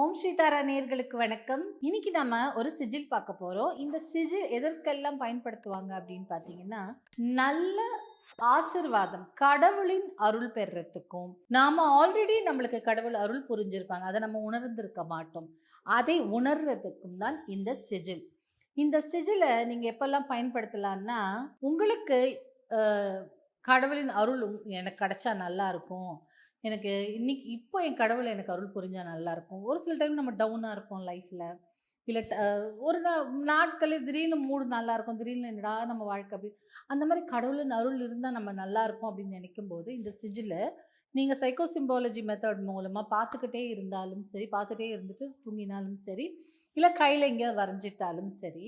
ஓம் ஸ்ரீதாரா நேர்களுக்கு வணக்கம். இன்னைக்கு நம்ம ஒரு சிஜில் பார்க்க போறோம். இந்த சிஜில் எதற்கெல்லாம் பயன்படுத்துவாங்க அப்படின்னு பார்த்தீங்கன்னா நல்ல ஆசிர்வாதம் கடவுளின் அருள் பெறுறதுக்கும் நாம ஆல்ரெடி நம்மளுக்கு கடவுள் அருள் புரிஞ்சிருப்பாங்க. அதை நம்ம உணர்ந்திருக்க மாட்டோம். அதை உணர்றதுக்கும் தான் இந்த சிஜில். இந்த சிஜிலை நீங்க எப்பெல்லாம் பயன்படுத்தலாம்னா உங்களுக்கு கடவுளின் அருள் எனக்கு கிடைச்சா நல்லா இருக்கும். எனக்கு இன்னைக்கு இப்போ என் கடவுள் எனக்கு அருள் புரிஞ்சால் நல்லாயிருக்கும் ஒரு சில டைம் நம்ம டவுனாக இருப்போம் லைஃப்பில் இல்லை ஒரு நா- நாட்களில் திடீர்னு மூடு நல்லா இருக்கும். திடீர்னு என்னடா நம்ம வாழ்க்கை அப்படி. அந்த மாதிரி கடவுளின் அருள் இருந்தால் நம்ம நல்லா இருக்கும் அப்படின்னு நினைக்கும் போது இந்த சிஜில் நீங்கள் சைக்கோ சிம்பாலஜி மெத்தட் மூலமாக பார்த்துக்கிட்டே இருந்தாலும் சரி பார்த்துட்டே இருந்துட்டு தூங்கினாலும் சரி இல்லை கையில் எங்கேயாவது வரைஞ்சிட்டாலும் சரி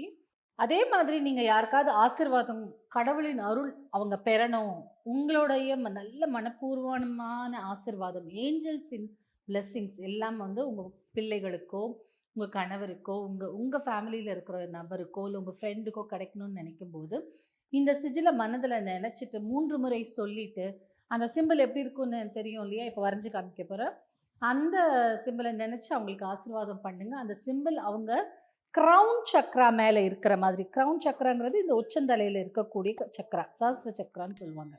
அதே மாதிரி நீங்கள் யாருக்காவது ஆசிர்வாதம் கடவுளின் அருள் அவங்க பெறணும். உங்களுடைய நல்ல மனப்பூர்வமான ஆசீர்வாதம் ஏஞ்சல்ஸின் பிளெஸ்ஸிங்ஸ் எல்லாம் வந்து உங்கள் பிள்ளைகளுக்கோ உங்கள் கணவருக்கோ உங்கள் உங்கள் ஃபேமிலியில் இருக்கிற நபருக்கோ இல்லை உங்கள் ஃப்ரெண்டுக்கோ கிடைக்கணும்னு நினைக்கும் போது இந்த சிஜில மனதில் நினச்சிட்டு மூன்று முறை சொல்லிட்டு அந்த சிம்பிள் எப்படி இருக்கும்னு தெரியும் இல்லையா? இப்போ வரைஞ்சி காமிக்க போகிறேன் அந்த சிம்பிளை நினச்சி அவங்களுக்கு ஆசீர்வாதம் பண்ணுங்கள் அந்த சிம்பிள் அவங்க க்ரௌன் சக்ரா மேலே இருக்கிற மாதிரி. க்ரௌன் சக்ராங்கிறது இந்த உச்சந்தலையில் இருக்கக்கூடிய சக்ரா சாஸ்திர சக்ரான்னு சொல்லுவாங்க.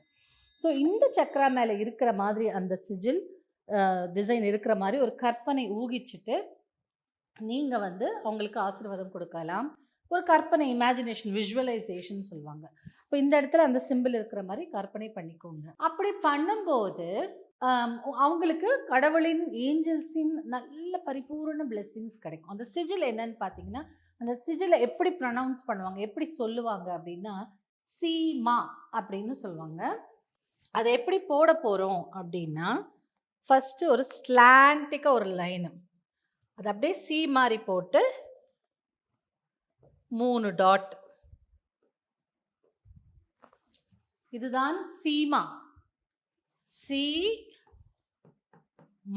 ஸோ இந்த சக்ரா மேலே இருக்கிற மாதிரி அந்த சிஜில் டிசைன் இருக்கிற மாதிரி ஒரு கற்பனை ஊகிச்சிட்டு நீங்கள் வந்து அவங்களுக்கு ஆசீர்வாதம் கொடுக்கலாம். ஒரு கற்பனை இமேஜினேஷன் விஷுவலைசேஷன் சொல்லுவாங்க. இப்போ இந்த இடத்துல அந்த சிம்பிள் இருக்கிற மாதிரி கற்பனை பண்ணிக்கோங்க. அப்படி பண்ணும்போது அவங்களுக்கு கடவுளின் ஏஞ்சல்ஸின் நல்ல பரிபூரண பிளெஸ்ஸிங்ஸ் கிடைக்கும். அந்த சிஜில் என்னன்னு பார்த்தீங்கன்னா அந்த சிஜில் எப்படி ப்ரொனவுன்ஸ் பண்ணுவாங்க எப்படி சொல்லுவாங்க அப்படின்னா சீமா அப்படின்னு சொல்லுவாங்க. அதை எப்படி போட போகிறோம் அப்படின்னா ஃபஸ்ட்டு ஒரு ஸ்லாண்டிக்காக ஒரு லைனு அது அப்படியே சி மாதிரி போட்டு மூணு டாட் இதுதான் சீமா. சி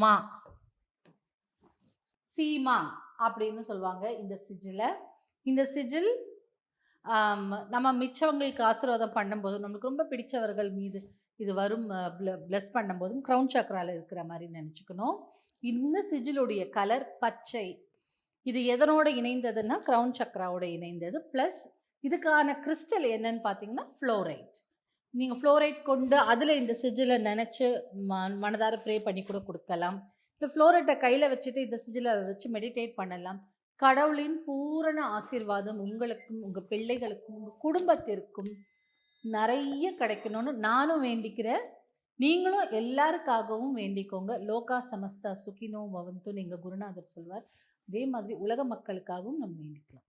மா சீமா அப்படின்னு சொல்லுவாங்க இந்த சிஜில். இந்த சிஜில் நம்ம மிச்சவங்களுக்கு ஆசீர்வாதம் பண்ணும்போது நம்மளுக்கு ரொம்ப பிடிச்சவர்கள் மீது இது வரும் ப்ளஸ் பண்ணும்போதும் க்ரௌன் சக்கரால இருக்கிற மாதிரி நினச்சிக்கணும். இந்த சிஜிலுடைய கலர் பச்சை. இது எதனோட இணைந்ததுன்னா க்ரௌன் சக்கராவோட இணைந்தது. ப்ளஸ் இதுக்கான கிறிஸ்டல் என்னன்னு பார்த்தீங்கன்னா ஃப்ளோரைட் நீங்கள் ஃப்ளோரைட் கொண்டு அதில் இந்த சிஜிலை நினச்சி ம மனதார ப்ரே பண்ணி கூட கொடுக்கலாம். இந்த ஃப்ளோரைட்டை கையில் வச்சுட்டு இந்த சிஜிலை வச்சு மெடிடேட் பண்ணலாம். கடவுளின் பூரண ஆசீர்வாதம் உங்களுக்கும் உங்கள் பிள்ளைகளுக்கும் உங்கள் குடும்பத்திற்கும் நிறைய கிடைக்கணும்னு நானும் வேண்டிக்கிறேன். நீங்களும் எல்லாருக்காகவும் வேண்டிக்கோங்க. லோகா சமஸ்தா சுகினோ பவந்துன்னு எங்கள் குருநாதர் சொல்வார். அதே மாதிரி உலக மக்களுக்காகவும் நம்ம வேண்டிக்கலாம்.